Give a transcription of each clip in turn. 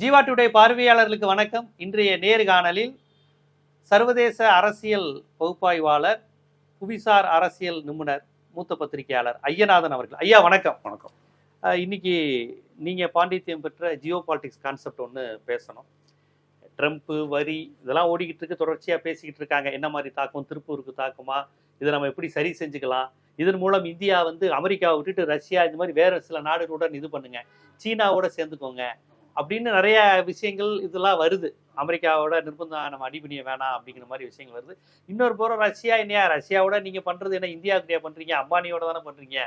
Jeeva today பார்வையாளர்களுக்கு வணக்கம். இன்றைய நேர்காணலில் சர்வதேச அரசியல் பகுப்பாய்வாளர் புவிசார் அரசியல் நிபுணர் மூத்த பத்திரிகையாளர் ஐயநாதன் அவர்கள். ஐயா வணக்கம். வணக்கம். இன்னைக்கு நீங்க பாண்டித்யம் பெற்ற ஜியோ பாலிட்டிக்ஸ் கான்செப்ட் ஒன்று பேசணும். ட்ரம்ப்பு வரி இதெல்லாம் ஓடிக்கிட்டு இருக்கு தொடர்ச்சியாக பேசிக்கிட்டு இருக்காங்க. என்ன மாதிரி தாக்கம் திருப்பூருக்கு தாக்குமா? இதை நம்ம எப்படி சரி செஞ்சுக்கலாம்? இதன் மூலம் இந்தியா வந்து அமெரிக்காவை விட்டுட்டு ரஷ்யா இந்த மாதிரி வேற சில நாடுகளுடன் இது பண்ணுங்க. சீனாவோட சேர்ந்துக்கோங்க. அப்படின்னு நிறைய விஷயங்கள் இதெல்லாம் வருது. அமெரிக்காவோட நிர்பந்தம் நம்ம அடிபணிய வேணாம் அப்படிங்கிற மாதிரி விஷயங்கள் வருது. இன்னொரு புறம் ரஷ்யா என்னையா ரஷ்யாவோட நீங்க பண்றது என்ன? இந்தியாவுக்கு பண்றீங்க? அம்பானியோட தானே பண்றீங்க?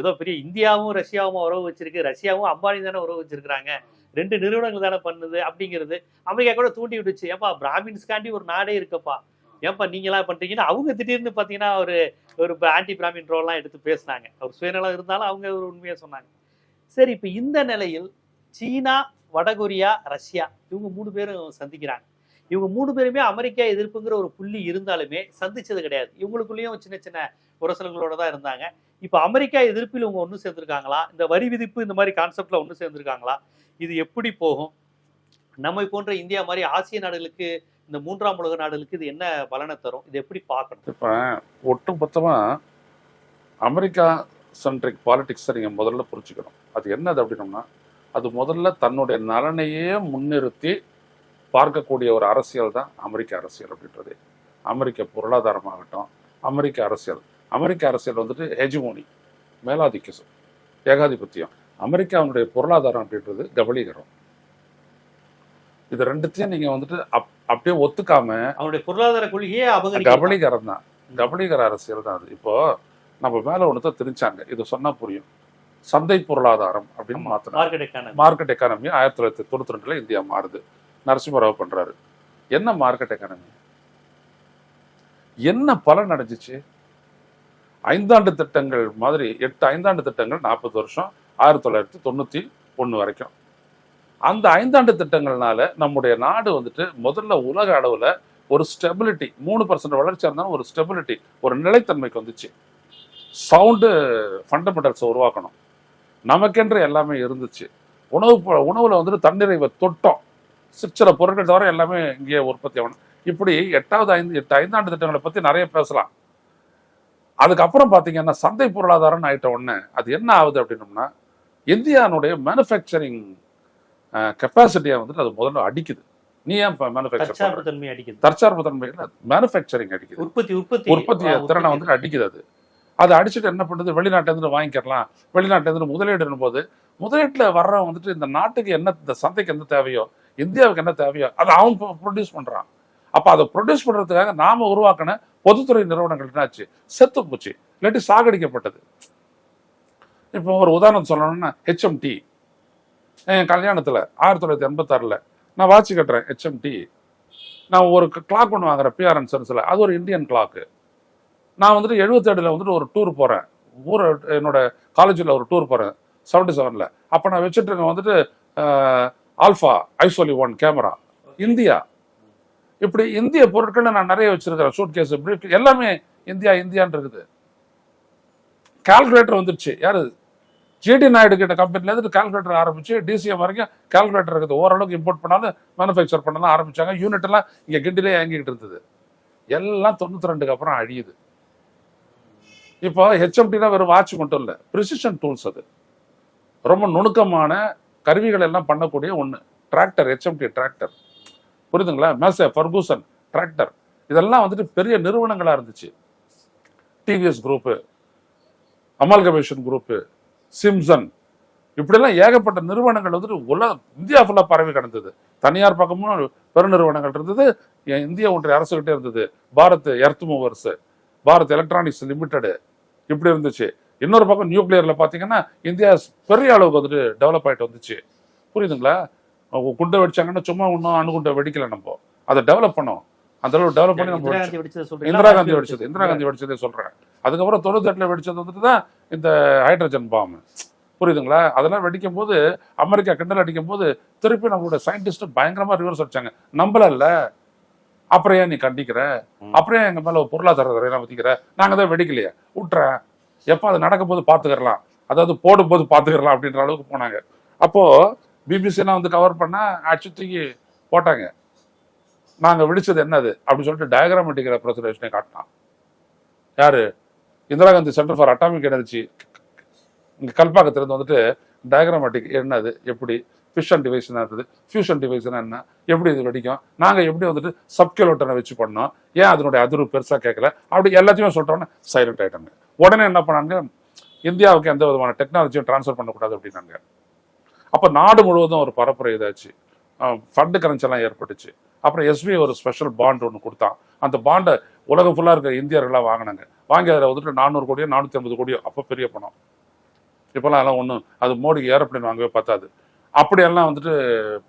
ஏதோ பெரிய இந்தியாவும் ரஷ்யாவும் உறவு வச்சிருக்கு. ரஷ்யாவும் அம்பானி தானே உறவு வச்சிருக்கிறாங்க. ரெண்டு நிறுவனங்கள் தானே பண்ணுது அப்படிங்கிறது அமெரிக்கா கூட தூண்டி விட்டுச்சு. ஏப்பா பிராமின்ஸ்காண்டி ஒரு நாடே இருக்கப்பா. ஏப்பா நீங்களாம் பண்ணுறீங்கன்னா அவங்க திடீர்னு பார்த்தீங்கன்னா ஒரு ஒரு ஆன்டி பிராமின் ரோல்லாம் எடுத்து பேசினாங்க. ஒரு சுயநலம் இருந்தாலும் அவங்க ஒரு உண்மையை சொன்னாங்க. சரி இப்போ இந்த நிலையில் சீனா வடகொரியா ரஷ்யா இவங்க மூணு பேரும் சந்திக்கிறாங்க. இவங்க மூணு பேருமே அமெரிக்கா எதிர்ப்புங்கிற ஒரு புள்ளி இருந்தாலுமே சந்திச்சது கிடையாது. இவங்களுக்குள்ளேயும் சின்ன சின்ன உரசல்களோட தான் இருந்தாங்க. இப்போ அமெரிக்கா எதிர்ப்பில் இவங்க ஒன்று சேர்ந்துருக்காங்களா? இந்த வரி விதிப்பு இந்த மாதிரி கான்செப்டில் ஒன்று சேர்ந்துருக்காங்களா? இது எப்படி போகும்? நம்மை போன்ற இந்தியா மாதிரி ஆசிய நாடுகளுக்கு இந்த மூன்றாம் உலக நாடுகளுக்கு இது என்ன பலனை தரும்? இது எப்படி பார்க்கணும்? இப்போ ஒட்டுமொத்தமாக அமெரிக்கா சென்ட்ரிக் பாலிடிக்ஸை நீங்கள் முதல்ல புரிஞ்சுக்கணும். அது என்னது அப்படின்னோம்னா அது முதல்ல தன்னுடைய நலனையே முன்னிறுத்தி பார்க்கக்கூடிய ஒரு அரசியல் தான் அமெரிக்க அரசியல் அப்படின்றது. அமெரிக்க பொருளாதாரமாகட்டும் அமெரிக்க அரசியல். அமெரிக்க அரசியல் வந்துட்டு ஹெஜிமோனி மேலாதிக்கம் ஏகாதிபத்தியம். அமெரிக்காவுடைய பொருளாதாரம் அப்படின்றது கபலீகரம். இது ரெண்டுத்தையும் நீங்க வந்துட்டு அப் அப்படியே ஒத்துக்காம அவனுடைய பொருளாதார கொள்கையே கபலீகரம் தான். கபலீகர அரசியல் தான் அது. இப்போ நம்ம மேல ஒன்றத்தை திரிச்சாங்க இது சொன்னா புரியும். சந்தை பொருளாதாரம் அப்படின்னு மாத்தினாங்க மார்க்கெட் எக்கானமி ஆயிரத்தி தொள்ளாயிரத்தி தொண்ணூத்தி ரெண்டுல இந்தியா மாறுது. நரசிம்மராவ் பண்றாரு. என்ன மார்க்கெட் எக்கானமி என்ன பலன் அடைஞ்சிச்சு? ஐந்தாண்டு திட்டங்கள் மாதிரி எட்டு ஐந்தாண்டு திட்டங்கள் நாற்பது வருஷம் ஆயிரத்தி தொள்ளாயிரத்தி தொண்ணூத்தி ஒண்ணு வரைக்கும். அந்த ஐந்தாண்டு திட்டங்கள்னால நம்முடைய நாடு வந்துட்டு முதல்ல உலக அளவுல ஒரு ஸ்டெபிலிட்டி மூணு பர்சன்ட் வளர்ச்சி இருந்தாலும் ஒரு ஸ்டெபிலிட்டி ஒரு நிலைத்தன்மைக்கு வந்துச்சு. சவுண்டு ஃபண்டமெண்டல்ஸை உருவாக்கணும். நமக்கென்று எல்லாமே இருந்துச்சு. உணவு உணவுல வந்துட்டு தன்னிறைவை தொட்டோம். சி- சில பொருட்கள் தவிர எல்லாமே இங்கேயே உற்பத்தி ஆகணும். இப்படி எட்டாவது ஐந்து எட்டு ஐந்தாண்டு திட்டங்களை பத்தி நிறைய பேசலாம். அதுக்கப்புறம் பாத்தீங்கன்னா சந்தை பொருளாதாரம்னு ஆயிட்ட உடனே அது என்ன ஆகுது அப்படின்னோம்னா இந்தியானுடைய மேனுஃபேக்சரிங் கெப்பாசிட்டியை வந்துட்டு அது முதல்ல அடிக்குது. நீ ஏன் மேனுஃபேக்சர் தற்சார்பு தன்மை அடிக்குது. மேனுஃபேக்சரிங் அடிக்குது. உற்பத்தி உற்பத்தி. உற்பத்திய ஆ, திறனை உற்பத்தி. வந்துட்டு அடிக்குது அது. அதை அடிச்சுட்டு என்ன பண்ணுறது வெளிநாட்டிலேருந்து வாங்கிக்கிறலாம். வாங்கிக்கலாம் வெளிநாட்டுல முதலீடு போது முதலீட்டில் வர்றவன் வந்துட்டு இந்த நாட்டுக்கு என்ன இந்த சந்தைக்கு என்ன தேவையோ இந்தியாவுக்கு என்ன தேவையோ அதை அவன் ப்ரொடியூஸ் பண்ணுறான் அப்போ அதை ப்ரொடியூஸ் பண்ணுறதுக்காக நாம் உருவாக்கின பொதுத்துறை நிறுவனங்கள் என்னாச்சு? செத்து போச்சு. இல்லாட்டி சாகடிக்கப்பட்டது. இப்போ ஒரு உதாரணம் சொல்லணும்னா ஹெச்எம்டி என் கல்யாணத்தில் ஆயிரத்தி தொள்ளாயிரத்தி எண்பத்தாறுல நான் வாட்ச் கட்டுறேன் ஹெச்எம்டி நான் ஒரு கிளாக் ஒன்று வாங்குறேன் பிஆர்என் சர்வீஸில் அது ஒரு இந்தியன் கிளாக்கு நான் வந்துட்டு எழுபத்தேழில் வந்துட்டு ஒரு டூர் போகிறேன் ஊர் என்னோட காலேஜில் ஒரு டூர் போகிறேன் செவன்டி செவனில் அப்போ நான் வச்சுட்டு வந்துட்டு ஆல்ஃபா ஐசோலி ஒன் கேமரா இந்தியா. இப்படி இந்திய பொருட்கள் நான் நிறைய வச்சிருக்கிறேன். சூட் கேஸ் பிரீஃப் எல்லாமே இந்தியா இந்தியான்னு இருக்குது. கால்குலேட்டர் வந்துருச்சு. யாரு? ஜிடி நாயுடு கிட்ட கம்பெனிலேருந்து கால்குலேட்டர் ஆரம்பிச்சு டிசிஎம் வரைக்கும் கால்குலேட்டர் இருக்குது. ஓரளவுக்கு இம்போர்ட் பண்ணாலும் மேனுஃபேக்சர் பண்ணலாம் ஆரம்பிச்சாங்க. யூனிட் எல்லாம் இங்க கிண்டிலே இயங்கிட்டு இருந்தது. எல்லாம் தொண்ணூற்றி ரெண்டுக்கு அப்புறம் அழியுது. இப்போ ஹெச்எம்டினா வெறும் வாட்ச் மட்டும் இல்லை ப்ரிசிஷன் டூல்ஸ் அது. ரொம்ப நுணுக்கமான கருவிகள் எல்லாம் பண்ணக்கூடிய ஒன்று டிராக்டர் ஹெச்எம்டி டிராக்டர் புரியுதுங்களா? மேச ஃபர்கூசன் டிராக்டர் இதெல்லாம் வந்துட்டு பெரிய நிறுவனங்களாக இருந்துச்சு. TVS group amalgamation group Simpson இப்படிலாம் ஏகப்பட்ட நிறுவனங்கள் வந்துட்டு உலக இந்தியா ஃபுல்லாக பரவி கிடந்தது. தனியார் பக்கமும் பெருநிறுவனங்கள் இருந்தது. இந்திய ஒன்றிய அரசுகிட்டே இருந்தது. Bharat earth movers Bharat electronics limited இப்படி இருந்துச்சு. இன்னொரு பக்கம் நியூக்ளியர்ல பாத்தீங்கன்னா இந்தியா பெரிய அளவுக்கு வந்துட்டு டெவலப் ஆயிட்டு வந்துச்சு. புரியுதுங்களா? குண்டை வெடிச்சாங்கன்னா சும்மா ஒன்றும் அணுகுண்டை வெடிக்கல நம்ம. அதை டெவலப் பண்ணோம். அந்த அளவு டெவலப் பண்ணி நம்ம இந்திரா. காந்தி வெடிச்சதை? இந்திரா காந்தி வெடிச்சது. சொல்றேன். அதுக்கப்புறம் தொண்ணூத்தெட்டுல வெடிச்சது வந்துட்டு தான் இந்த ஹைட்ரஜன் பாம் புரியுதுங்களா? அதெல்லாம் வெடிக்கும் போது அமெரிக்கா கிண்டல் அடிக்கும் போது திருப்பி நம்மளோட சயின்டிஸ்ட் பயங்கரமா ரிவர்ஸ் அடிச்சாங்க. நம்பல அப்புறம் ஏன் நீ கண்டிக்கிற. அப்புறம் ஏன் எங்க மேல ஒரு பொருளாதார தடையெல்லாம் வச்சுக்கிற நாங்க தான் வெடிக்கலையே. விட்டுறேன் எப்போ அது நடக்கும் போது பாத்துக்கிறலாம். அதாவது போடும்போது பாத்துக்கிறலாம் அப்படின்ற அளவுக்கு போனாங்க. அப்போ பிபிசிலாம் வந்து கவர் பண்ணா அடிச்சு தூக்கி போட்டாங்க. நாங்க வெடிச்சது என்னது? அப்படின்னு சொல்லிட்டு டயக்ராமேட்டிக் ரெப்ரசன்டேஷனை காட்டினான். யாரு? Indira Gandhi centre for atomic energy இங்க கல்பாக்கத்திலிருந்து வந்துட்டு டயக்ராமேட்டிக் என்னது? எப்படி? ஃபிஷன் டிவைஸ்னா இருந்தது ஃபியூஷன் டிவைஸ்னா என்ன? எப்படி இது வெடிக்கும்? நாங்க எப்படி வந்துட்டு சப்கிலோட்டனை வச்சு பண்ணோம்? ஏன் அதனுடைய அதிர்வு பெருசா கேட்கல? அப்படி எல்லாத்தையும் சொல்கிறோன்னு சைலண்ட் ஆயிட்டாங்க. உடனே என்ன பண்ணாங்க? இந்தியாவுக்கு எந்த விதமான டெக்னாலஜியும் ட்ரான்ஸ்ஃபர் பண்ணக்கூடாது அப்படின்னாங்க. அப்ப நாடு முழுவதும் ஒரு பரப்புரை இதாச்சு. ஃபண்டு கரன்சி ஏற்பட்டுச்சு. அப்புறம் எஸ்பி ஒரு ஸ்பெஷல் பாண்ட் ஒன்று கொடுத்தான். அந்த பாண்டை உலகம் ஃபுல்லாக இருக்கிற இந்தியர்கள்லாம் வாங்கினாங்க. வாங்கி அதில் வந்துட்டு நானூறு கோடியோ நானூற்றி ஐம்பது கோடியோ அப்போ பெரிய பணம். இப்போலாம் அதெல்லாம் ஒன்றும் அது மோடிக்கு ஏரோப்ளேன் வாங்கவே பத்தாது. அப்படியெல்லாம் வந்துட்டு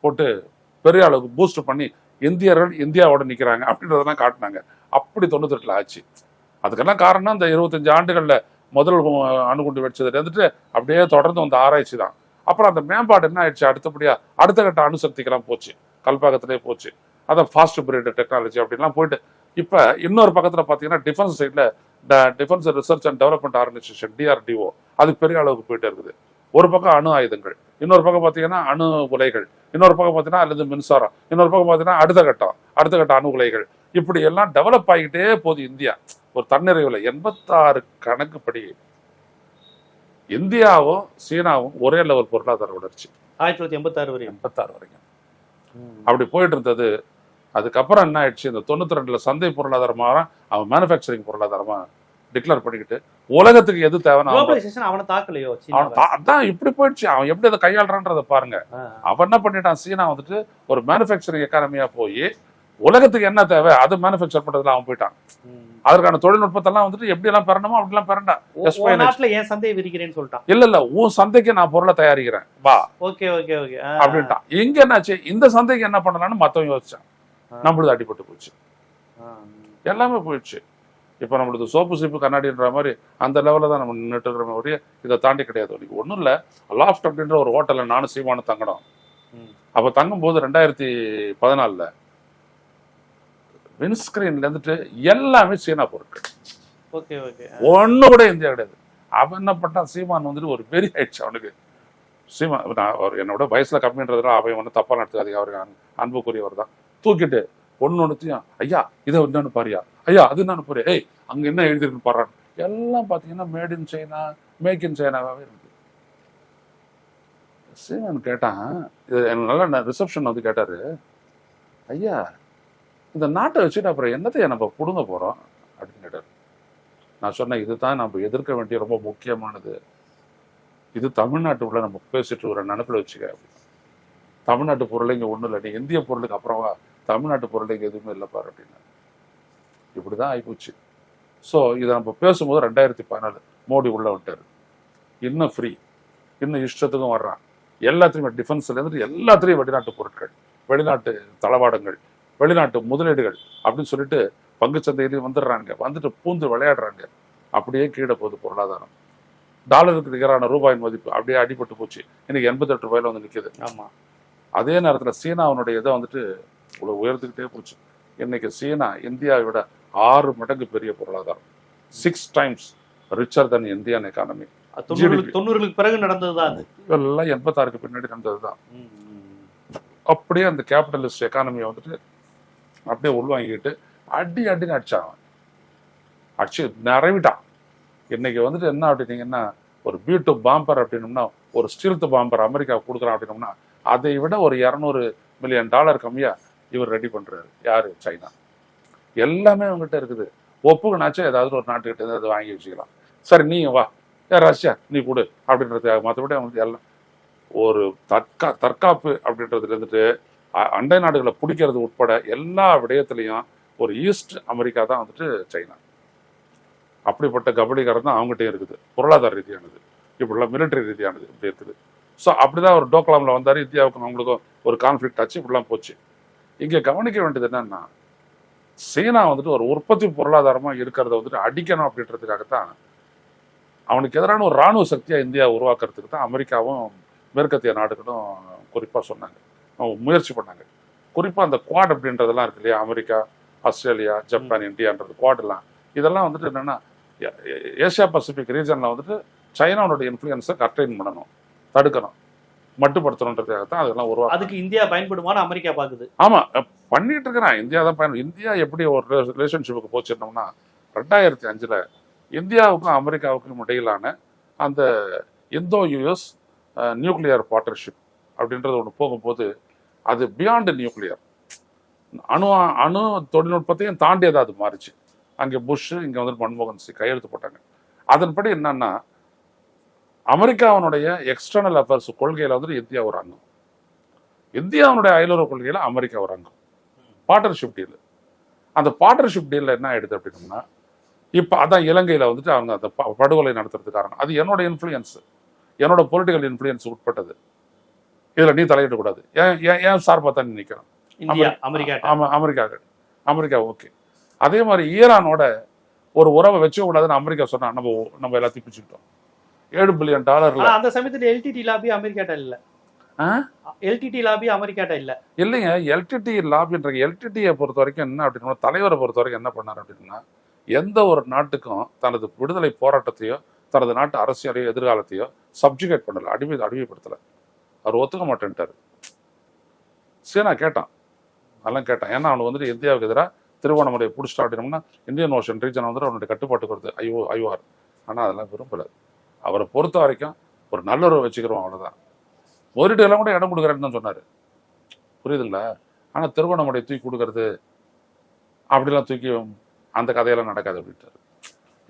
போட்டு பெரிய அளவுக்கு பூஸ்ட் பண்ணி இந்தியர்கள் இந்தியாவோட நிற்கிறாங்க அப்படின்றதெல்லாம் காட்டினாங்க. அப்படி தொண்ணூத்தெட்டில் ஆச்சு. அதுக்கெல்லாம் காரணம் இந்த இருபத்தஞ்சு ஆண்டுகளில் முதல் அணுகுண்டு வெடிச்சதுல இருந்துட்டு அப்படியே தொடர்ந்து வந்த ஆராய்ச்சி தான். அப்புறம் அந்த மேம்பாடு என்ன ஆயிடுச்சு? அடுத்தபடியாக அடுத்த கட்ட அணுசக்திக்கெல்லாம் போச்சு. கல்பாக்கத்திலே போச்சு. அதான் ஃபாஸ்ட் பிரீடு டெக்னாலஜி அப்படின்லாம் போயிட்டு இப்போ இன்னொரு பக்கத்தில் பார்த்தீங்கன்னா டிஃபென்ஸ் சைடில் defence research and development organisation DRDO அது பெரிய அளவுக்கு போயிட்டு இருக்குது. ஒரு பக்கம் அணு ஆயுதங்கள் இன்னொரு பக்கம் பார்த்தீங்கன்னா அணு உலைகள் இன்னொரு பக்கம் பார்த்தீங்கன்னா அல்லது மின்சாரம் இன்னொரு பக்கம் பார்த்தீங்கன்னா அடுத்த கட்டம் அடுத்த கட்ட அணு உலைகள். இப்படி எல்லாம் டெவலப் ஆகிட்டே போகுது இந்தியா. ஒரு தன்னிறைவில் எண்பத்தாறு கணக்குப்படி இந்தியாவும் சீனாவும் ஒரே லெவல் பொருளாதார வளர்ச்சி. ஆயிரத்தி தொள்ளாயிரத்தி எண்பத்தாறு வரையும். எண்பத்தாறு வரைக்கும். அப்படி போயிட்டு இருந்தது. அதுக்கப்புறம் என்ன ஆயிடுச்சு? இந்த தொண்ணூத்தி ரெண்டுல சந்தை பொருளாதாரமா அவன் மேனுஃபேக்சரிங் பொருளாதாரமா டிக்ளேர் பண்ணிக்கிட்டு உலகத்துக்கு எது தேவைன்னு அவன் தாக்கலையோ அதான் இப்படி போயிடுச்சு. அவன் எப்படி அதை கையாளுறான்றத பாருங்க. அவன் என்ன பண்ணிட்டான்? சீனா வந்துட்டு ஒரு மேனுஃபேக்சரிங் எக்கானமியா போய் உலகத்துக்கு என்ன தேவை அதை மேனுஃபேக்சர் பண்றதுல அவன் போயிட்டான். அதற்கான தொழில்நுட்பத்தெல்லாம் வந்துட்டு எப்படி எல்லாம் பெறணுமோ அப்படிலாம் பெறண்டா. நாட்டுல ஏன் சந்தையை விரிக்கிறேன்னு சொல்லிட்டான். இல்ல இல்ல உன் சந்தைக்கு நான் பொருளை தயாரிக்கிறேன். வா. Okay okay okay. அப்படின்ட்டான். இங்க என்னாச்சு? இந்த சந்தைக்கு என்ன பண்ணலாம்னு மத்தவன் யோசிச்சான். நம்மளுது அடிபட்டு போச்சு. எல்லாமே போயிடுச்சு. இப்போ நம்மளுக்கு சோப்பு சீப்பு கண்ணாடின்ற மாதிரி அந்த லெவலில் தான் நம்ம நின்றுட்டு இருக்கிறோமே ஒழிய இதை தாண்டி கிடையாது. ஒழிய ஒன்றும் இல்லை. லாஃப்ட் அப்படின்ற ஒரு ஹோட்டலில் நானும் சீமானும் தங்கணும். அப்போ தங்கும்போது ரெண்டாயிரத்தி பதினாலில் வின்ஸ்கிரீன்ல இருந்துட்டு எல்லாமே சீனா பொருட்கள் ஓகே ஓகே. ஒண்ணு கூட இந்தியா கிடையாது. அவன் என்ன பண்ணான் சீமான் வந்துட்டு ஒரு பெரிய ஆயிடுச்சு அவனுக்கு. சீமான் நான் அவர் என்னோட வயசுல கம்மின்றதுனால அவன் வந்து தப்பா நடத்துக்காதீங்க அவருக்கு அன்- அன்புக்குரியவர் தான். தூக்கிட்டு ஒண்ணு ஒன்றுத்தையும் ஐயா இதை என்னன்னு பாரியா ஐயா அது நான் பாரு ஏய் அங்க என்ன எழுதிருக்குன்னு பாடுறான் எல்லாம் பாத்தீங்கன்னா made in China make in சைனாவே இருக்கு. சீமான் கேட்டான் இது எனக்கு நல்ல ரிசப்ஷன் வந்து கேட்டாரு. ஐயா இந்த நாட்டை வச்சுட்டு அப்புறம் என்னத்தை நம்ம புடுங்க போறோம்? அப்படின்னு கேட்டாரு. நான் சொன்னேன் இதுதான் நம்ம எதிர்க்க வேண்டிய ரொம்ப முக்கியமானது. இது தமிழ்நாட்டு உள்ள நம்ம பேசிட்டு ஒரு நினப்பில் வச்சுக்க. தமிழ்நாட்டு பொருள் இங்கே ஒன்றும் இல்லை. நீ இந்திய பொருளுக்கு அப்புறமா தமிழ்நாட்டு பொருள் இங்கே எதுவுமே இல்லை பாரு அப்படின்னு. இப்படி தான் ஆகிப்போச்சு ஸோ இதை நம்ம பேசும்போது ரெண்டாயிரத்தி பதினாலு மோடி உள்ள விட்டாரு இன்னும் ஃப்ரீ இன்னும் இஷ்டத்துக்கும் வர்றான். எல்லாத்துலேயுமே டிஃபென்ஸ்லேருந்து எல்லாத்துலேயும் வெளிநாட்டு பொருட்கள் வெளிநாட்டு தளவாடங்கள் வெளிநாட்டு முதலீடுகள் அப்படின்னு சொல்லிட்டு பங்குச்சந்தையிலையும் வந்துடுறாங்க வந்துட்டு பூந்து விளையாடுறாங்க. அப்படியே கீழே போகுது பொருளாதாரம். டாலருக்கு நிகரான ரூபாயின் மதிப்பு அப்படியே அடிபட்டு போச்சு. இன்னைக்கு எண்பத்தெட்டு ரூபாயில வந்து நிற்கிது ஆமா. அதே நேரத்தில் சீனாவுடைய இதை வந்துட்டு இவ்வளோ உயர்த்துக்கிட்டே போச்சு. இன்னைக்கு சீனா இந்தியாவை விட ஆறு மடங்கு பெரிய பொருளாதாரம். Six times richer than Indian economy தொண்ணூறுகளுக்கு பிறகு நடந்ததுதான் இதெல்லாம் எண்பத்தாறுக்கு பின்னாடி நடந்தது தான் ம், ம். அப்படியே அந்த கேபிட்டலிஸ்ட் எக்கானமியை வந்துட்டு அப்படியே உள்வாங்கிக்கிட்டு அடி அடின்னு அடிச்சான் அவன். அடிச்சு நிறைவிட்டான். இன்னைக்கு வந்துட்டு என்ன அப்படின்னீங்கன்னா ஒரு பி டூ பாம்பர் அப்படின்னோம்னா ஒரு ஸ்டீல்த் பாம்பர் அமெரிக்கா கொடுக்குறான் அப்படின்னோம்னா அதை விட ஒரு இரநூறு மில்லியன் டாலர் கம்மியா இவர் ரெடி பண்றாரு. யாரு? சைனா. எல்லாமே அவங்ககிட்ட இருக்குது. ஒப்புக்குனாச்சும் ஏதாவது ஒரு நாட்டுக்கிட்ட இருந்து அதை வாங்கி வச்சுக்கலாம். சரி நீ வா. ரஷ்யா நீ கொடு அப்படின்றதுக்காக மற்றபடி அவங்களுக்கு எல்லாம் ஒரு தற்கா தற்காப்பு அப்படின்றதுல இருந்துட்டு அண்டை நாடுகளை பிடிக்கிறது உட்பட எல்லா விடயத்திலையும் ஒரு ஈஸ்ட் அமெரிக்கா தான் வந்துட்டு சைனா. அப்படிப்பட்ட கபடிகாரம் தான் அவங்ககிட்டயும் இருக்குது. பொருளாதார ரீதியானது. இப்படிலாம் மிலிட்டரி ரீதியானது இப்படி இருக்குது. ஸோ அப்படிதான் ஒரு டோக்லாமில் வந்தார். இந்தியாவுக்கும் அவங்களுக்கும் ஒரு கான்ஃப்ளிக்ட் ஆச்சு. இப்படிலாம் போச்சு. இங்கே கவனிக்க வேண்டியது என்னன்னா சீனா வந்துட்டு ஒரு உற்பத்தி பொருளாதாரமாக இருக்கிறத வந்துட்டு அடிக்கணும் அப்படின்றதுக்காகத்தான் அவனுக்கு எதிரான ஒரு ராணுவ சக்தியா இந்தியா உருவாக்குறதுக்கு தான் அமெரிக்காவும் மேற்கத்திய நாடுகளும் குறிப்பாக சொன்னாங்க. அவங்க முயற்சி பண்ணாங்க. குறிப்பாக அந்த குவாட் அப்படின்றதெல்லாம் இருக்கு இல்லையா? அமெரிக்கா ஆஸ்திரேலியா ஜப்பான் இந்தியான்றது குவாட்லாம் இதெல்லாம் வந்துட்டு என்னன்னா ஏசியா பசிபிக் ரீஜனில் வந்துட்டு சைனாவோட இன்ஃப்ளூயன்ஸை கர்டைன் பண்ணணும் தடுக்கணும் மட்டுப்படுத்தணுன்றதுக்காக தான் அதெல்லாம் உருவாக்கு அதுக்கு இந்தியா பயன்படுமான்னு அமெரிக்கா பாக்குது. ஆமா. பண்ணிட்டு இருக்கிறான் இந்தியா தான் பயணம் இந்தியா எப்படி ஒரு ரிலேஷன்ஷிப்புக்கு போச்சிருந்தோம்னா ரெண்டாயிரத்தி அஞ்சுல இந்தியாவுக்கும் அமெரிக்காவுக்கும் இடையிலான அந்த இந்தோ யூஎஸ் நியூக்ளியர் பார்ட்னர்ஷிப் அப்படின்றது ஒன்று போகும்போது அது பியாண்டு நியூக்ளியர் அணு அணு தொழில்நுட்பத்தையும் தாண்டியதாக அது மாறிச்சு. அங்கே புஷ் இங்கே வந்து மன்மோகன் சிங் கையெழுத்து போட்டாங்க. அதன்படி என்னன்னா அமெரிக்காவினுடைய எக்ஸ்டர்னல் அஃபேர்ஸ் கொள்கையில் வந்து இந்தியா ஒரு அங்கம். இந்தியாவுடைய அயலுறவு கொள்கையில் அமெரிக்கா ஒரு அங்கம். பார்ட்னர்ஷிப் டீல் அந்த பார்ட்னர்ஷிப் டீல்ல என்ன ஆயிடுது அப்படின்னா இப்போ அதான் இலங்கையில வந்துட்டு அவங்க அந்த படுகொலை நடத்துறதுக்கு காரணம் அது என்னோட இன்ஃப்ளூயன்ஸ் என்னோட பொலிட்டிக்கல் இன்ஃப்ளூயன்ஸ் உட்பட்டது. இதுல நீ தலையிடக்கூடாது ஏன் ஏன் ஏன் சார்பா தான் நீ இந்தியா அமெரிக்கா. ஆமா அமெரிக்கா. அமெரிக்கா ஓகே அதே மாதிரி ஈரானோட ஒரு உறவை வச்சுக்க கூடாதுன்னு அமெரிக்கா சொன்னா நம்ம நம்ம எல்லாத்தையும் பிடிச்சிக்கிட்டோம் ஏழு பில்லியன் டாலர்ல ஆனா அந்த சமயத்துல எல்டிடி லாபி அமெரிக்காட்ட இல்ல? எல்டிடி லாபி அமெரிக்காட்ட இல்ல. இல்லைங்க எல்டிடி லாபின்ற எல்டிடியை பொறுத்த வரைக்கும் என்ன அப்படின்னா தலைவரை பொறுத்த வரைக்கும் என்ன பண்ணார் அப்படின்னா எந்த ஒரு நாட்டுக்கும் தனது விடுதலை போராட்டத்தையோ தனது நாட்டு அரசியலையோ எதிர்காலத்தையோ சப்ஜுகேட் பண்ணல அடிமை அடிமைப்படுத்தல. அவர் ஒத்துக்க மாட்டேன்ட்டாரு. சரி நான் கேட்டான். அதெல்லாம் கேட்டான். ஏன்னா அவனுக்கு வந்துட்டு இந்தியாவுக்கு எதிராக திருவோணமலையை பிடிச்சிட்டா அப்படின்னோம்னா இந்தியன் ஓஷன் ரீஜன் வந்துட்டு அவனுடைய கட்டுப்பாட்டுக்கு வருது ஐயோ ஐயோஆர் ஆனால் அதெல்லாம் விரும்பல. அவரை பொறுத்த வரைக்கும் ஒரு நல்லுறவு வச்சுக்கிறோம் அவ்வளோதான் முதலீட்டு எல்லாம் கூட இடம் கொடுக்குறேன்னு தான் சொன்னார். புரியுதுங்களா? ஆனால் திருவண்ணாமலை தூக்கி கொடுக்கறது அப்படிலாம் தூக்கி அந்த கதையெல்லாம் நடக்காது அப்படின்ட்டாரு.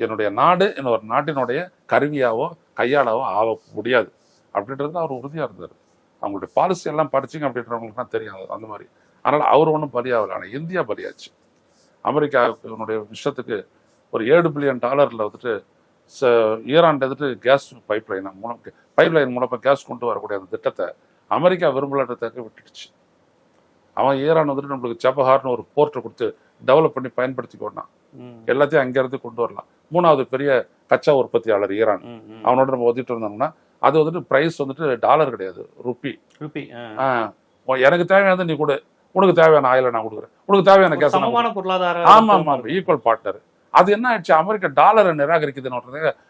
என்னுடைய நாடு என்னோட நாட்டினுடைய கருவியாவோ கையாளவோ ஆக முடியாது. அப்படின்றது அவர் உறுதியாக இருந்தார். அவங்களுடைய பாலிசி எல்லாம் படிச்சிங்க அப்படின்றவங்களுக்குலாம் தெரியாது அந்த மாதிரி. அதனால் அவர் ஒன்றும் பலியாகல ஆனால் இந்தியா பலியாச்சு. அமெரிக்காவுடைய விஷயத்துக்கு ஒரு ஏழு பில்லியன் டாலரில் வந்துட்டு ச ஈரான் வந்துட்டு கேஸ் பைப் லைன் மூலம் பைப் லைன் மூலமாக கேஸ் கொண்டு வரக்கூடிய அந்த திட்டத்தை அமெரிக்கா விரும்பலன்றதுக்கு விட்டுடுச்சு. அவன் ஈரான் வந்துட்டு நம்மளுக்கு செபஹார்னு ஒரு போர்ட்டை கொடுத்து டெவலப் பண்ணி பயன்படுத்திக்கொண்டான் ம், எல்லாத்தையும் அங்கேருந்து கொண்டு வரலாம். மூணாவது பெரிய கச்சா உற்பத்தியாளர் ஈரான். அவனோட நம்ம ஒதுக்கிட்டு இருந்தோம்னா அது வந்துட்டு பிரைஸ் வந்துட்டு டாலர் கிடையாது ருப்பி ரூபி ஆ. ஆ, உன் எனக்கு தேவையானது நீ கொடு. உனக்கு தேவையான ஆயில நான் கொடுக்குறேன். உனக்கு தேவையான கேஸ் பொருளாதார ஆமா ஆமா ஈக்குவல் பார்ட்னர் அது என்ன ஆயிடுச்சு? அமெரிக்கா டாலரை நிராகரிக்குதுன்னு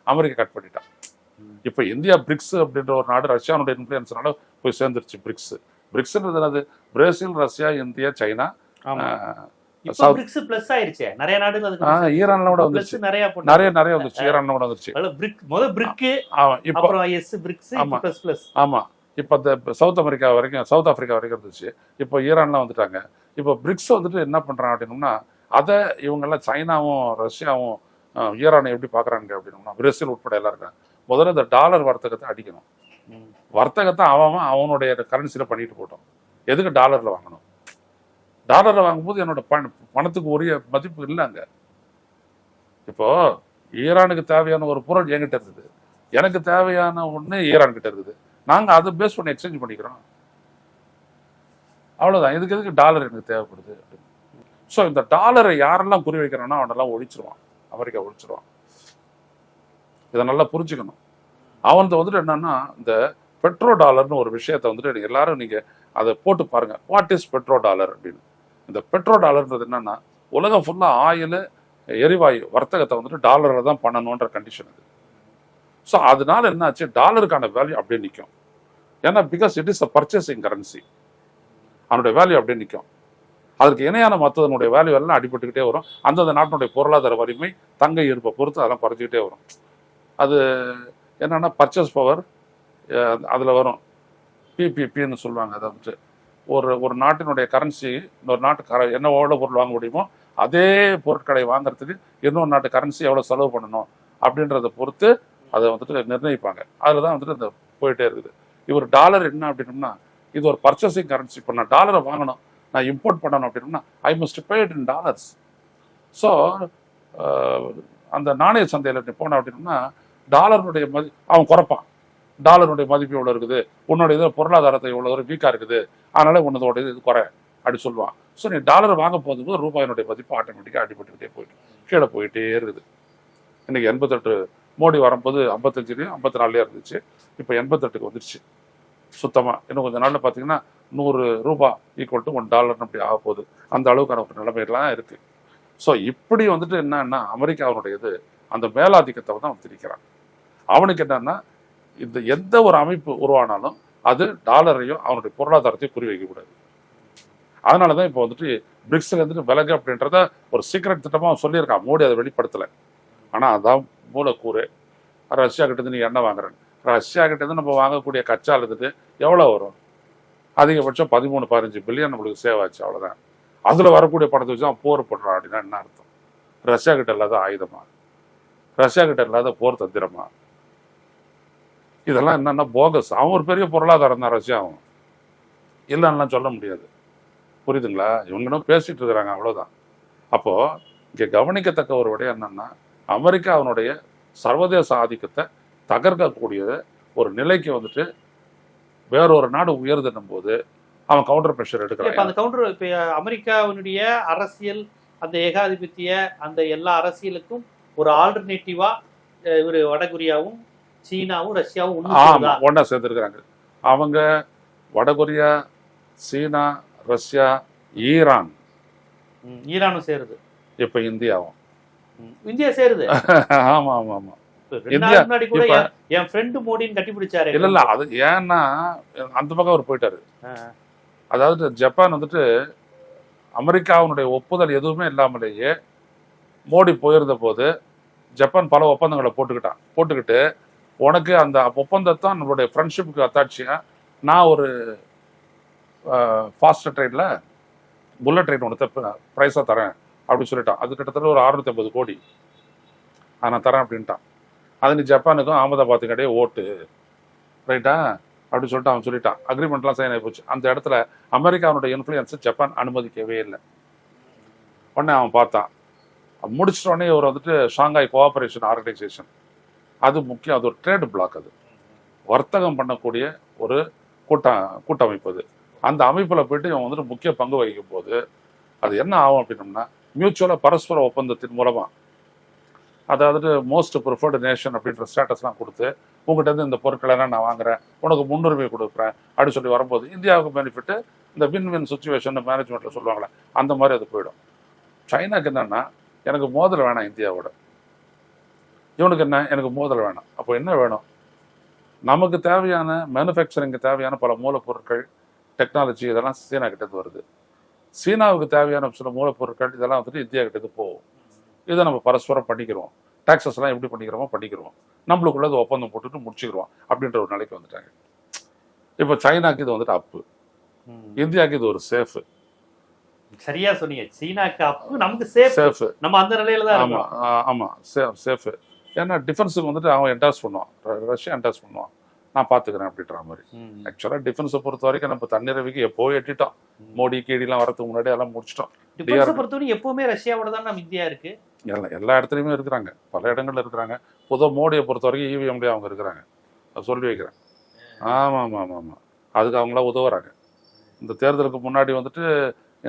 அமெரிக்கா கட் பண்ணிட்டான். இப்போ இந்தியா பிரிக்ஸ் அப்படின்ற ஒரு நாடு ரஷ்யானுடைய இன்ஃபுளுன்ஸ்னால போய் சேர்ந்துருச்சு பிரிக்ஸ். பிரிக்ஸ்ன்றது என்னது? பிரேசில் ரஷ்யா இந்தியா சைனா நிறைய நாடுகள் அதுக்கு ஆஹ், ஈரான்ல கூட பிளஸ் வந்துருச்சு நிறைய நிறைய நிறைய வந்துருச்சு. ஈரான்ல கூட ஆமா இப்போ ஆமா. இப்போ இந்த சவுத் அமெரிக்கா வரைக்கும் சவுத் ஆப்பிரிக்கா வரைக்கும் இருந்துச்சு. இப்போ ஈரான்லாம் வந்துட்டாங்க. இப்போ பிரிக்ஸ் வந்துட்டு என்ன பண்றாங்க அப்படின்னோம்னா அதை இவங்கெல்லாம் சைனாவும் ரஷ்யாவும் ஈரானை எப்படி பார்க்கறாங்க அப்படின்னோம்னா பிரேசில் உட்பட எல்லாம் இருக்காங்க. முதல்ல இந்த டாலர் வர்த்தகத்தை அடிக்கணும். வர்த்தகத்தை அவன் அவன் அவனுடைய கரன்சியில் பண்ணிட்டு போட்டோம். எதுக்கு டாலர்ல வாங்கணும்? டாலர்ல வாங்கும்போது என்னோட பண பணத்துக்கு உரிய மதிப்பு இல்லை அங்க. இப்போ ஈரானுக்கு தேவையான ஒரு பொருள் என்கிட்ட இருக்குது. எனக்கு தேவையான ஒண்ணு ஈரான் கிட்ட இருக்குது. நாங்க அதை பேஸ் பண்ணி எக்ஸ்சேஞ்ச் பண்ணிக்கிறோம். அவ்வளவுதான். இதுக்கு எதுக்கு டாலர் எனக்கு தேவைப்படுது ஸோ இந்த டாலரை யாரெல்லாம் குறி வைக்கிறானோ அவனெல்லாம் ஒழிச்சிருவான். அமெரிக்கா ஒழிச்சிருவான். இதை நல்லா புரிஞ்சுக்கணும். அவன் வந்துட்டு என்னன்னா இந்த பெட்ரோ டாலர்னு ஒரு விஷயத்தை வந்துட்டு எல்லாரும் நீங்க அதை போட்டு பாருங்க. வாட் இஸ் பெட்ரோ டாலர் அப்படின்னு. இந்த பெட்ரோ டாலர்ன்றது என்னன்னா உலகம் ஃபுல்லா ஆயில் எரிவாயு வர்த்தகத்தை வந்துட்டு டாலரில் தான் பண்ணணுன்ற கண்டிஷன் அது. ஸோ அதனால என்னாச்சு? டாலருக்கான வேல்யூ அப்படியே நிற்கும் ஏன்னா because it is a purchasing currency அவனுடைய வேல்யூ அப்படியே நிற்கும் அதுக்கு இணையான மற்றதனுடைய வேல்யூ எல்லாம் அடிபட்டுக்கிட்டே வரும். அந்தந்த நாட்டினுடைய பொருளாதார வலிமை தங்க இருப்பை பொறுத்து அதெல்லாம் குறைஞ்சிக்கிட்டே வரும். அது என்னென்னா பர்ச்சேஸ் பவர் அதில் வரும். பிபிபின்னு சொல்லுவாங்க அதை வந்துட்டு. ஒரு ஒரு நாட்டினுடைய கரன்சி இன்னொரு நாட்டு கர என்ன எவ்வளோ பொருள் வாங்க முடியுமோ அதே பொருட்களை வாங்குறதுக்கு இன்னொரு நாட்டு கரன்சி எவ்வளோ செலவு பண்ணணும் அப்படின்றத பொறுத்து அதை வந்துட்டு நிர்ணயிப்பாங்க. அதில் தான் வந்துட்டு இந்த போயிட்டே இருக்குது. இவர் டாலர் என்ன அப்படின்னா இது ஒரு பர்ச்சேசிங் கரன்சி இப்போ நான் டாலரை வாங்கணும். நான் இம்போர்ட் பண்ணணும் அப்படின்னா I must pay it in dollars so அந்த நாணய சந்தையில் நீ போன அப்படின்னா டாலருடைய மதி அவன் குறைப்பான். டாலருடைய மதிப்பு எவ்வளோ இருக்குது? உன்னோட இது பொருளாதாரத்தை இவ்வளோ தூரம் வீக்காக இருக்குது? அதனால உன்னதோட இது குறை அப்படி சொல்லுவான். ஸோ நீ டாலர் வாங்க போகும்போது ரூபாயினுடைய மதிப்பு ஆட்டோமேட்டிக்காக அடிபட்டுக்கிட்டே போயிட்டு கீழே போயிட்டே இருக்குது. இன்னைக்கு எண்பத்தெட்டு மோடி வரும்போது ஐம்பத்தஞ்சுலேயும் ஐம்பத்தி நாலுலேயே இருந்துச்சு. இப்போ எண்பத்தெட்டுக்கு வந்துருச்சு. சுத்தமாக இன்னும் கொஞ்ச நாளில் பார்த்தீங்கன்னா நூறு ரூபாய் ஈக்குவல் டு ஒன் டாலர்னு அப்படி ஆக போகுது. அந்த அளவுக்கான ஒரு நிலைமையெல்லாம் இருக்குது ஸோ இப்படி வந்துட்டு என்னன்னா அமெரிக்காவுடைய இது அந்த மேலாதிக்கத்தை வந்து அவன் திரிக்கிறான் அவனுக்கு என்னன்னா இந்த எந்த ஒரு அமைப்பு உருவானாலும் அது டாலரையும் அவனுடைய பொருளாதாரத்தையும் குறி வைக்கக்கூடாது அதனால தான் இப்போ வந்துட்டு பிரிக்ஸில் இருந்துட்டு விலகு அப்படின்றத ஒரு சீக்ரெட் திட்டமாக அவன் சொல்லியிருக்கான். மோடி அதை வெளிப்படுத்தலை. ஆனால் அதான் மூலக்கூறு. ரஷ்யா கிட்டேருந்து நீ எண்ணெய் வாங்குறேன் ரஷ்யா கிட்டேருந்து நம்ம வாங்கக்கூடிய கச்சா இருந்துட்டு எவ்வளோ வரும்? அதிகபட்சம் பதிமூணு பதினஞ்சு பில்லியன் நம்மளுக்கு சேவ் ஆச்சு அவ்வளோதான் அதுல வரக்கூடிய பணத்தை வச்சு அவன் போர் பண்றான் அப்படின்னா என்ன அர்த்தம்? ரஷ்யா கிட்ட இல்லாத ஆயுதமா? ரஷ்யா கிட்ட இல்லாத போர் தந்திரமா? இதெல்லாம் என்னென்னா போகஸ் அவன் ஒரு பெரிய பொருளாதாரம் தான் ரஷ்யாவும் இல்லைன்னா சொல்ல முடியாது. புரியுதுங்களா? இவங்களும் பேசிட்டு இருக்கிறாங்க அவ்வளோதான் அப்போ இங்கே கவனிக்கத்தக்க ஒரு விடயம் என்னென்னா அமெரிக்கா அவனுடைய சர்வதேச ஆதிக்கத்தை தகர்க்கக்கூடிய ஒரு நிலைக்கு வந்துட்டு வேறொரு நாடு உயர்துன்னும் போது அவன் கவுண்டர் ப்ரெஷர் எடுக்கிறான் அந்த கவுண்டர் இப்ப அமெரிக்காவினுடைய அரசியல் அந்த ஏகாதிபத்திய அந்த எல்லா அரசியலுக்கும் ஒரு ஆல்டர்னேட்டிவா இவர் வடகொரியாவும் சீனாவும் ரஷ்யாவும் ஒண்ணு ஆமா சேருதா? ஒண்ணா சேர்ந்துருக்கிறாங்க. அவங்க வடகொரியா சீனா ரஷ்யா ஈரான். ஈரானும் சேருது. இப்ப இந்தியாவும். இந்தியா சேருது. ஆமா ஆமா ஆமா. முன்னாடி கூட என்- ஃப்ரெண்டு மோடின்னு இல்ல இல்ல அது ஏன்னா அந்த பக்கம் அவர் போயிட்டாரு. அதாவது ஜப்பான் வந்துட்டு அமெரிக்காவினுடைய ஒப்புதல் எதுவுமே இல்லாமலேயே மோடி போயிருந்த போது ஜப்பான் பல ஒப்பந்தங்களை போட்டுக்கிட்டான். போட்டுக்கிட்டு உனக்கு அந்த ஒப்பந்தத்தை நம்மளுடைய ஃப்ரெண்ட்ஷிப்புக்கு அத்தாட்சியா? நான் ஒரு ஃபாஸ்ட் ட்ரெயினில் புல்லட் ட்ரெயின் ஒன்று ப்ரைஸாக தரேன். அப்படின்னு சொல்லிட்டான். அது கிட்டத்தட்ட ஒரு அறுநூத்தி ஐம்பது கோடி. நான் தரேன் அப்படின்ட்டான். அது ஜப்பானுக்கும் அகமதாபாத்துக்கும் இடையே ஓட்டு ரைட்டா அப்படின்னு சொல்லிட்டு அவன் சொல்லிட்டான். அக்ரிமெண்ட்லாம் சைன் ஆகி போச்சு. அந்த இடத்துல அமெரிக்காவுடைய இன்ஃப்ளூயன்ஸை ஜப்பான் அனுமதிக்கவே இல்லை. உடனே அவன் பார்த்தான். முடிச்சிட்டோடனே இவர் வந்துட்டு ஷாங்காய் கோஆபரேஷன் ஆர்கனைசேஷன் அது முக்கியம். அது ஒரு ட்ரேட் பிளாக் அது. வர்த்தகம் பண்ணக்கூடிய ஒரு கூட்டம் கூட்டமைப்பு அது. அந்த அமைப்பில் போயிட்டு இவன் வந்துட்டு முக்கிய பங்கு வகிக்கும் போது அது என்ன ஆகும் அப்படின்னம்னா மியூச்சுவலாக பரஸ்பர ஒப்பந்தத்தின் மூலமாக அதாவது மோஸ்ட் ப்ரிஃபர்டு நேஷன் அப்படின்ற ஸ்டேட்டஸ்லாம் கொடுத்து உங்கள்கிட்ட இருந்து இந்த பொருட்களெல்லாம் நான் வாங்குறேன் உனக்கு முன்னுரிமை கொடுக்குறேன் அப்படின்னு சொல்லி வரும்போது இந்தியாவுக்கு பெனிஃபிட்டு இந்த வின் வின் சுச்சுவேஷன் மேனேஜ்மெண்ட்டில் சொல்லுவாங்களே அந்த மாதிரி அது போயிடும். சைனாக்கு என்னென்னா எனக்கு மோதல் வேணாம் இந்தியாவோட. இவனுக்கு என்ன? எனக்கு மோதல் வேணாம். அப்போ என்ன வேணும்? நமக்கு தேவையான மேனுஃபேக்சரிங்க்கு தேவையான பல மூலப்பொருட்கள் டெக்னாலஜி இதெல்லாம் சீனா கிட்ட வருது. சீனாவுக்கு தேவையான சில மூலப்பொருட்கள் இதெல்லாம் வந்துட்டு இந்தியா கிட்டேருந்து போகும். இதை நம்ம பரஸ்பரம் பண்ணிக்கிறோம் டாக்ஸஸ் எல்லாம் எப்படி பண்ணிக்கிறோமோ பண்ணிக்கிறோம் நம்மளுக்குள்ள இது ஒப்பந்தம் போட்டுட்டு முடிச்சுக்கிறோம் அப்படின்ற ஒரு நிலைக்கு வந்துட்டாங்க. இப்போ சைனாக்கு இது வந்துட்டு அப்பு. இந்தியாவுக்கு இது ஒரு சேஃப் சரியா சொன்னீங்க. சீனாக்கு அப்பு நமக்கு சேஃப் சேஃப் நம்ம அந்த நிலையில தான் ஆமா ஆமா. சேஃப் சேஃப் ஏன்னா டிஃபென்ஸுக்கு வந்துட்டு அவன் என்டாஸ் பண்ணுவான். ரஷ்யா என்டாஸ் பண்ணுவான். நான் பாத்துக்கிறேன் அப்படின்ற மாதிரி. ஆக்சுவலா டிஃபென்ஸை பொறுத்த வரைக்கும் நம்ம தன்னிறவிக்கு எப்போ எட்டிட்டோம். மோடி கீடிலாம் வரதுக்கு முன்னாடி எல்லாம் முடிச்சிட்டோம். டிஃபென்ஸை பொறுத்தவரை எப்பவுமே ரஷ்யாவோட தான் நம்ம இந்தியா இருக்கு. எல்லா எல்லா இடத்துலையுமே இருக்கிறாங்க. பல இடங்கள்ல இருக்கிறாங்க. பொதுவாக மோடியை பொறுத்த வரைக்கும் E இவிஎம்லேயே அவங்க இருக்கிறாங்க. சொல்லி வைக்கிறேன். ஆமா ஆமா ஆமா ஆமா அதுக்கு அவங்களாம் உதவுறாங்க. இந்த தேர்தலுக்கு முன்னாடி வந்துட்டு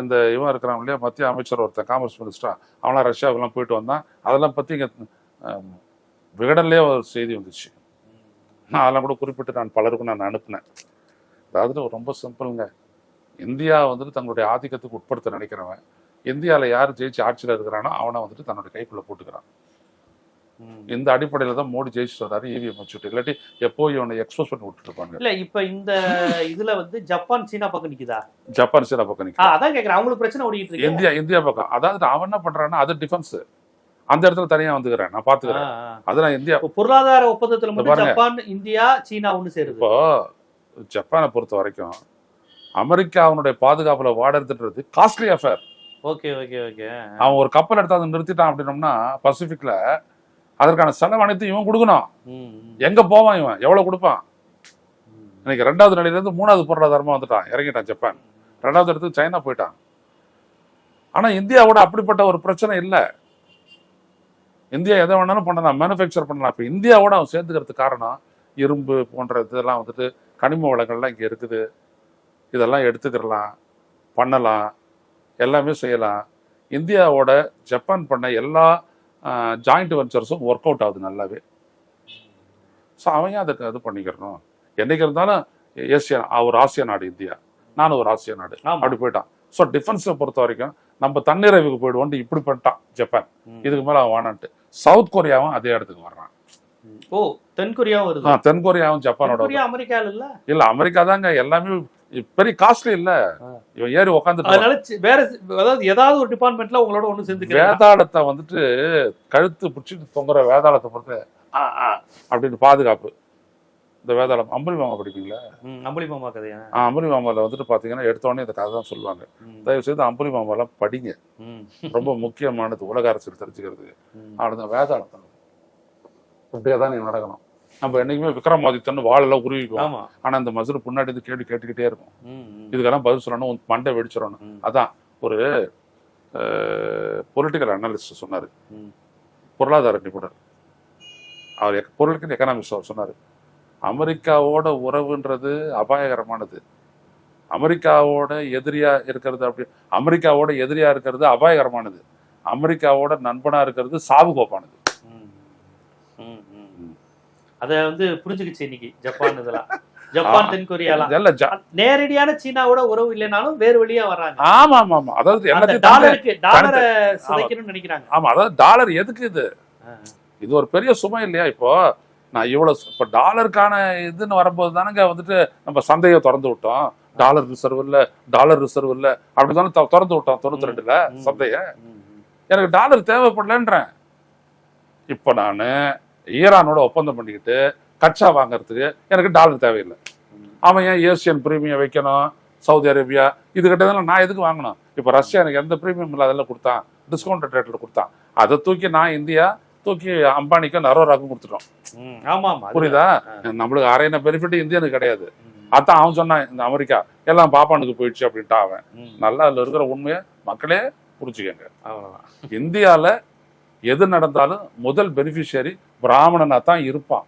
இந்த இவன் இருக்கிறான் இல்லையா? மத்திய அமைச்சர் ஒருத்தன் காமர்ஸ் மினிஸ்டரா. அவன்லாம் ரஷ்யாவுக்குலாம் போயிட்டு வந்தான். அதெல்லாம் பற்றி இங்கே விகடன்லேயே ஒரு செய்தி வந்துச்சு. நான் அதெல்லாம் கூட குறிப்பிட்டு நான் பலருக்கும் நான் அனுப்புனேன். அதாவது ரொம்ப சிம்பிளுங்க. இந்தியா வந்துட்டு தங்களுடைய ஆதிக்கத்துக்கு உட்படுத்த நினைக்கிறவன் இந்தியாவில் யார் ஜெயிச்சு ஆட்சியில் இருக்கிறானோ அவனை வந்துட்டு தன்னுடைய கைக்குள்ள போட்டுக்கிறான். இந்த அடிப்படையில் தான் மோடி ஜெயிச்சுட்டு வந்தாரு இவிஎம் வச்சுட்டு. இல்லாட்டி எப்போ இவனை எக்ஸ்போஸ் பண்ணி விட்டுட்டு இருப்பாங்க? இல்ல இப்ப இந்த இதுல வந்து ஜப்பான் சீனா பக்கம் நிக்குதா? ஜப்பான் சீனா பக்கம் நிற்கும் அதான் கேக்குறேன். அவங்களுக்கு பிரச்சனை ஓடிட்டு இருக்கு. இந்தியா இந்தியா பக்கம். அதாவது அவன் என்ன பண்றான்னா அது டிஃபென்ஸ் அந்த இடத்துல தனியா வந்துக்கிறேன். நான் பாத்துக்கிறேன் ஆ, ஆ. அது நான் இந்தியா பொருளாதார ஒப்பந்தத்துல மட்டும். ஜப்பான் இந்தியா சீனா ஒண்ணு சேருது. இப்போ ஜப்பானை பொறுத்த வரைக்கும் அமெரிக்காவுடைய பாதுகாப்புல வாடறதுன்றது costly affair okay okay okay. அவன் ஒரு கப்பல் எடுத்து அதை நிறுத்திட்டான் அப்படின்னோம்னா பசிபிக்ல அதற்கான செலவு அனைத்தும் இவன் கொடுக்கணும். எங்க போவான் இவன்? எவ்வளவு கொடுப்பான். இன்னைக்கு ரெண்டாவது நிலையில இருந்து மூணாவது பொருளாதாரமா வந்துட்டான். இறங்கிட்டான் ஜப்பான். ரெண்டாவது இடத்துக்கு சைனா போயிட்டான். ஆனா இந்தியாவோட அப்படிப்பட்ட ஒரு பிரச்சனை இல்ல. இந்தியா எதை வேணாலும் பண்ணலாம் மேனுஃபேக்சர் பண்ணலாம். இப்ப இந்தியாவோட அவன் சேர்ந்துக்கிறதுக்கு காரணம் இரும்பு போன்ற இதெல்லாம் வந்துட்டு கனிம வளங்கள்லாம் இங்க இருக்குது. இதெல்லாம் எடுத்துக்கிறலாம் பண்ணலாம் எல்லாமே செய்யலாம். இந்தியாவோட ஜப்பான் பண்ண எல்லா ஜாயிண்ட் வெஞ்சர்ஸும் ஒர்க் அவுட் ஆகுது நல்லாவே. ஸோ அவன் அதுக்கு இது பண்ணிக்கிறணும்? என்னைக்கு இருந்தாலும் ஏசியா ஒரு ஆசிய நாடு இந்தியா. நானும் ஒரு ஆசிய நாடு. அப்படி போயிட்டான். ஸோ டிஃபென்ஸை பொறுத்த வரைக்கும் நம்ம தன்னிறைவுக்கு போயிடுவோன்ட்டு இப்படி பண்ணிட்டான் ஜப்பான். இதுக்கு மேலே வானான்ட்டு. சவுத் கொரியாவும் அதே இடத்துக்கு வர்றான். ஓ தென்கொரியாவும் வருது. தென்கொரியாவும் ஜப்பானோட அமெரிக்கால இல்ல? இல்ல அமெரிக்கா தாங்க எல்லாமே பெரிய காஸ்ட்லி இல்ல. இவன் ஏறி உட்காந்துட்டு அதனால வேற அதாவது ஏதாவது ஒரு டிபார்ட்மெண்ட்ல உங்களோட ஒண்ணு சேர்ந்துக்கிறேன் வேதாளத்தை வந்துட்டு கழுத்து பிடிச்சிட்டு தொங்குற வேதாளத்தை பொறுத்து அப்படின்னு பாதுகாப்பு. இந்த வேதாளம் அம்புலி மாமா படிப்பீங்களா? அம்புலி மாமா கதையா? அம்புலி மாமால வந்துட்டு பாத்தீங்கன்னா எடுத்த உடனே இந்த கதை தான் சொல்லுவாங்க. தயவு செய்து அம்புலி மாமாலாம் படிங்க. ரொம்ப முக்கியமானது உலக அரசியல் தெரிஞ்சுக்கிறதுக்கு. ம். அவ்வளவுதான் வேதாளத்தை இப்படியே தான். நீ நடக்கணும். நம்ம என்னைக்குமே விக்ரமாதித்தன் வாழெல்லாம் ஆமா. ஆனா இந்த மசுரு பின்னாடி இருந்து கேள்வி கேட்டுக்கிட்டே இருக்கும். இதுக்கெல்லாம் பதில் சொல்லணும் உன் மண்டை வெடிச்சிடணும். அதான் ஒரு பொலிட்டிக்கல் அனாலிஸ்ட் சொன்னார். பொருளாதார நிபுணர். அவர் பொலிட்டிக்கல் எக்கனாமிக்ஸ் அவர் சொன்னார். அமெரிக்காவோட உறவுன்றது அபாயகரமானது. அமெரிக்காவோட எதிரியா இருக்கிறது அப்படி அமெரிக்காவோட எதிரியா இருக்கிறது அபாயகரமானது. அமெரிக்காவோட நண்பனா இருக்கிறது சாவுகோப்பானது. அத வந்து புரிஞ்சுக்கிச்சு இன்னைக்கு ஜப்பான் இதெல்லாம் ஜப்பான் தென்கொரியாலாம் நேரடியான சீனாவோட உறவு இல்லைனாலும் வேறு வழியா வர்றாங்க. ஆமா ஆமா ஆமா அதாவது டாலருக்கு டாலரை சிதைக்கணும்னு நினைக்கிறாங்க. ஆமா அதாவது டாலர் எதுக்கு இது. இது ஒரு பெரிய சுமை இல்லையா இப்போ? நான் இவ்வளவு இப்போ டாலருக்கான இதுன்னு வரும்போது தானங்க வந்துட்டு நம்ம சந்தையை திறந்து விட்டோம் டாலர் ரிசர்வ் இல்ல டாலர் ரிசர்வ் இல்ல அப்படிதானே த- திறந்து விட்டோம் தொண்ணூத்தி ரெண்டுல. சந்தைய. எனக்கு டாலர் தேவைப்படலன்றேன் இப்போ நான் ஈரானோட ஒப்பந்தம் பண்ணிக்கிட்டு கச்சா வாங்குறதுக்கு எனக்கு டாலர் தேவையில்லை. அவன் ஏன் ஏசியன் பிரீமியம் வைக்கணும் சவுதி அரேபியா இதுகிட்ட நான் எதுக்கு வாங்கணும் இப்போ ரஷ்யா எனக்கு எந்த பிரீமியம் இல்லாதெல்லாம் கொடுத்தான் டிஸ்கவுண்ட் ரேட்டில் கொடுத்தான் அதை தூக்கி நான் இந்தியா தூக்கி அம்பானிக்கும் நரோராக்கும் கொடுத்துட்டோம் ஆமா புரியுதா. நம்மளுக்கு அரையின பெனிஃபிட் இந்தியனுக்கு கிடையாது. அதான் அவன் சொன்னான் இந்த அமெரிக்கா எல்லாம் பாப்பானுக்கு போயிடுச்சு அப்படின்ட்டு அவன். நல்லா அதுல இருக்கிற உண்மையை மக்களே புரிஞ்சுக்கங்க. இந்தியால எது நடந்தாலும் முதல் பெனிஃபிஷியரி பிராமணனா தான் இருப்பான்.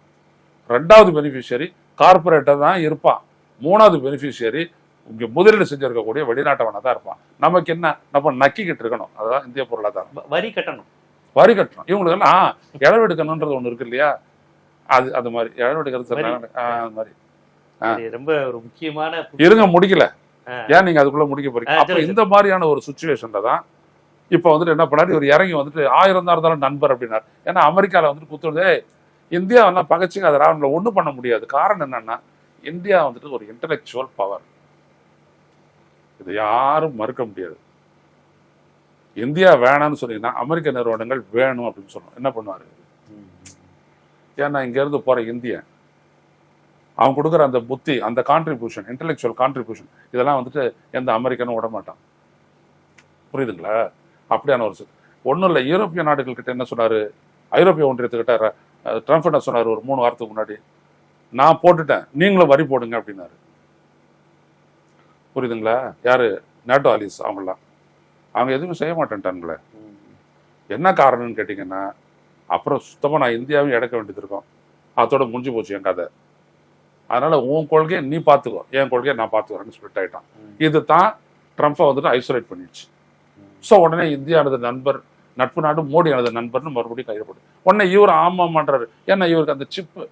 ரெண்டாவது பெனிஃபிஷியரி கார்பரேட்டர் தான் இருப்பான். மூணாவது பெனிஃபிஷியரி இங்க முதலீடு செஞ்சிருக்கக்கூடிய வெளிநாட்டவனா தான் இருப்பான். நமக்கு என்ன? நம்ம நக்கிக்கிட்டு இருக்கணும். அதுதான் இந்திய பொருளாதாரம். வரி கட்டணும். வரி கட்டணும். இவங்களுக்கெல்லாம் இழவெடுக்கணுன்றது ஒண்ணு இருக்கு இல்லையா? அது அது மாதிரி. சரியான- ஆ, அது மாதிரி. ரொம்ப ஒரு முக்கியமான இருங்க முடிக்கல. ஏன் நீங்க அதுக்குள்ள முடிக்க போறீங்க? அப்ப இந்த மாதிரியான ஒரு சுச்சுவேஷன்ல தான் இப்ப வந்துட்டு என்ன பண்ணாரு? இவர் இறங்கி வந்துட்டு ஆயிரம் தான் இருந்தாலும் நண்பர் அப்படின்னாரு. ஏன்னா அமெரிக்கால வந்துட்டு குத்துறதே இந்தியாவெல்லாம் பகச்சிங்க அதை அவங்கள ஒண்ணும் பண்ண முடியாது. காரணம் என்னன்னா இந்தியா வந்துட்டு ஒரு இன்டலெக்சுவல் பவர் இது யாரும் மறுக்க முடியாது. இந்தியா வேணாம்னு சொன்னீங்கன்னா அமெரிக்க நிறுவனங்கள் வேணும் அப்படின்னு சொல்லணும் என்ன பண்ணுவாரு? ஏன்னா இங்க இருந்து போற இந்தியன் அவன் கொடுக்குற அந்த புத்தி அந்த கான்ட்ரிபியூஷன் இன்டெலெக்சுவல் கான்ட்ரிபியூஷன் இதெல்லாம் வந்துட்டு எந்த அமெரிக்கனும் விட மாட்டான். புரியுதுங்களா? அப்படியான ஒரு ஒன்றும் இல்லை யூரோப்பிய நாடுகள் கிட்ட என்ன சொன்னாரு? ஐரோப்பிய ஒன்றியத்துக்கிட்ட ட்ரம்ப் என்ன சொன்னாரு? ஒரு மூணு வாரத்துக்கு முன்னாடி நான் போட்டுட்டேன் நீங்களும் வரி போடுங்க அப்படின்னாரு. புரியுதுங்களா? யாரு? நேட்டோ அலிஸ் அவங்களாம் அவங்க எதுவும் செய்ய மாட்டேன்ட்டானுங்களே. என்ன காரணம்னு கேட்டிங்கன்னா அப்புறம் சுத்தமாக நான் இந்தியாவையும் இழக்க வேண்டியது இருக்கும். அதோட முடிஞ்சு போச்சு என் கதை. அதனால உன் கொள்கையை நீ பார்த்துக்கோ என் கொள்கையை நான் பார்த்துக்கிறேன்னு ஸ்பிளிட் ஆயிட்டான். ம். இது தான் ட்ரம்ப்பை வந்துட்டு ஐசோலேட் பண்ணிடுச்சு. ஸோ உடனே இந்தியானது நண்பர் நட்பு நாடு மோடி எனது நண்பர்னு மறுபடியும் கையில் போடு உடனே இவர் ஆமாமான்றாரு. ஏன்னா இவருக்கு அந்த சிப்பு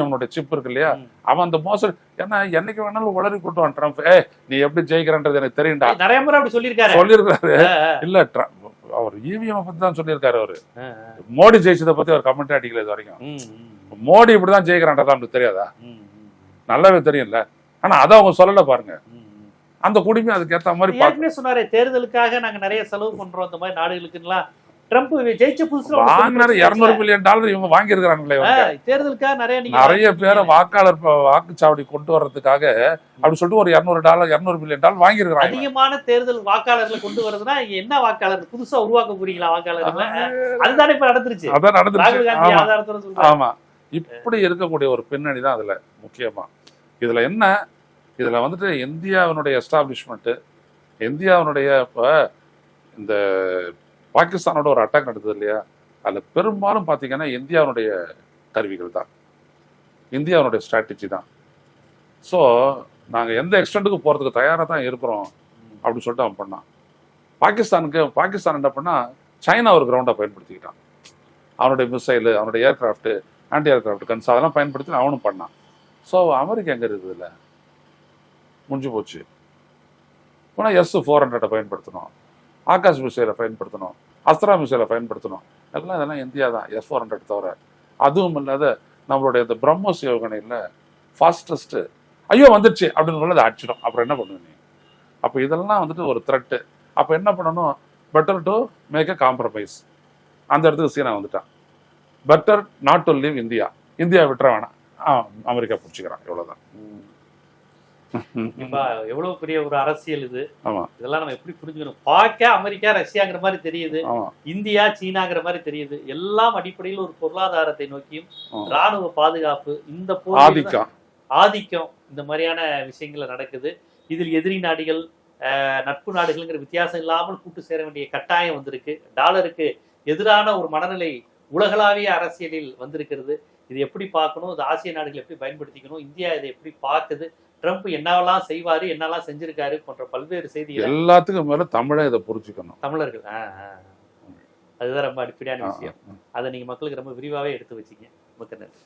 அவனுடைய சிப் இருக்கு இல்லையா. அவன் அந்த மோசடி ஏன்னா என்னைக்கு வேணாலும் உளறி கூட்டுவான் ட்ரம்ப் ஏ நீ எப்படி ஜெயிக்கிறன்றது எனக்கு தெரியும்டா. நிறைய முறை அப்படி சொல்லியிருக்காரு. சொல்லியிருக்காரு. இல்ல ட்ரம்ப் அவர் இவிஎம் பத்தி தான் சொல்லியிருக்காரு அவரு. மோடி ஜெயிச்சதை பத்தி அவர் கமெண்ட் அடிக்கல இது வரைக்கும். மோடி இப்படிதான் ஜெயிக்கிறான்டா அவனுக்கு தெரியாதா? நல்லாவே தெரியும்ல. ஆனா அதை அவங்க சொல்லல பாருங்க. அந்த குடிமை அதுக்கு ஏத்த மாதிரி சொன்னாரே தேர்தலுக்காக நாங்க நிறைய செலவு பண்றோம் இந்த மாதிரி நாடுகளுக்குலாம் ட்ரம்ப் ஜெயிச்ச புதுசுல வாங்கினாரு இருநூறு மில்லியன் டாலர் இவங்க வாங்கியிருக்கிறாங்களே. தேர்தலுக்காக நிறைய நிறைய பேரை வாக்காளர் வாக்குச்சாவடி கொண்டு வர்றதுக்காக அப்படி சொல்லிட்டு ஒரு இருநூறு டாலர் இருநூறு மில்லியன் டாலர் வாங்கியிருக்கிறாங்க. அதிகமான தேர்தல் வாக்காளர்களை கொண்டு வரதுன்னா இங்க என்ன வாக்காளர்? புதுசா உருவாக்க போறீங்களா வாக்காளர்களை? அதுதானே இப்ப நடந்துருச்சு. அதான் நடந்துருச்சு. ஆமா. இப்படி இருக்கக்கூடிய ஒரு பின்னணி தான் அதுல முக்கியமா. இதுல என்ன? இதுல வந்துட்டு இந்தியாவினுடைய எஸ்டாப்ளிஷ்மெண்ட் இந்தியாவினுடைய இப்ப இந்த பாகிஸ்தானோட ஒரு அட்டாக் நடந்தது இல்லையா? அதில் பெரும்பாலும் பார்த்தீங்கன்னா இந்தியாவினுடைய கருவிகள் தான். இந்தியாவினுடைய ஸ்ட்ராட்டஜி தான். ஸோ நாங்கள் எந்த எக்ஸ்டெண்ட்டுக்கு போகிறதுக்கு தயாராக தான் இருக்கிறோம் அப்படின்னு சொல்லிட்டு அவன் பண்ணான். பாகிஸ்தானுக்கு பாகிஸ்தான் என்ன பண்ணால் சைனா ஒரு கிரவுண்டை பயன்படுத்திக்கிட்டான். அவனுடைய மிசைலு அவனுடைய ஏர்கிராஃப்ட்டு ஆன்டி ஏர்கிராஃப்ட் கன்ஸ் அதெல்லாம் பயன்படுத்தி அவனும் பண்ணான். ஸோ அமெரிக்கா எங்கே இருக்குது இல்லை முடிஞ்சு போச்சு. ஆனால் எஸ் ஃபோர் ஹண்ட்ரடை பயன்படுத்தணும் ஆகாஷ் மிசைலை பயன்படுத்தணும் அஸ்திரா மிசைலை பயன்படுத்தணும். எல்லாம் இதெல்லாம் இந்தியா தான் எஸ் ஃபோர் ஹண்ட்ரட் தவிர. அதுவும் இல்லாத நம்மளுடைய இந்த பிரம்மோஸ் யோகனையில் ஃபாஸ்டஸ்ட்டு ஐயோ வந்துடுச்சு அப்படின்னு சொல்லி அதை அடிச்சிடும் அப்புறம் என்ன பண்ணுவீங்க அப்போ இதெல்லாம் வந்துட்டு ஒரு த்ரெட்டு அப்போ என்ன பண்ணணும்? Better to make a compromise அந்த இடத்துக்கு சீனா வந்துட்டான் better not to leave India India விட்டுற வேணாம். ஆ, அமெரிக்கா பிடிச்சிக்கிறான். இவ்வளோதான் எவ்வளவு பெரிய ஒரு அரசியல் இது. இதெல்லாம் நம்ம எப்படி புரிஞ்சுக்கணும்? பார்க்க அமெரிக்கா ரஷ்யாங்கிற மாதிரி தெரியுது. இந்தியா சீனாங்கிற மாதிரி தெரியுது. எல்லாம் அடிப்படையில் ஒரு பொருளாதாரத்தை நோக்கியும். ராணுவ பாதுகாப்பு இந்த ஆதிக்கம். ஆதிக்கம் இந்த மாதிரியான விஷயங்கள் நடக்குது. இதில் எதிரி நாடுகள் நட்பு நாடுகள்ங்கிற வித்தியாசம் இல்லாமல் கூட்டு சேர வேண்டிய கட்டாயம் வந்திருக்கு. டாலருக்கு எதிரான ஒரு மனநிலை உலகளாவிய அரசியலில் வந்திருக்கிறது. இது எப்படி பார்க்கணும்? இது ஆசிய நாடுகள் எப்படி பயன்படுத்திக்கணும்? இந்தியா இதை எப்படி பார்க்குது? ட்ரம்ப் என்னவெல்லாம் செய்வாரு என்னெல்லாம் செஞ்சிருக்காரு போன்ற பல்வேறு செய்திகள் எல்லாத்துக்கும் மேல தமிழை இதை புரிஞ்சுக்கணும் தமிழர்கள். அதுதான் ரொம்ப அடிப்படையான விஷயம். அதை நீங்க மக்களுக்கு ரொம்ப விரிவாவே எடுத்து வச்சீங்க மிக்க நன்றி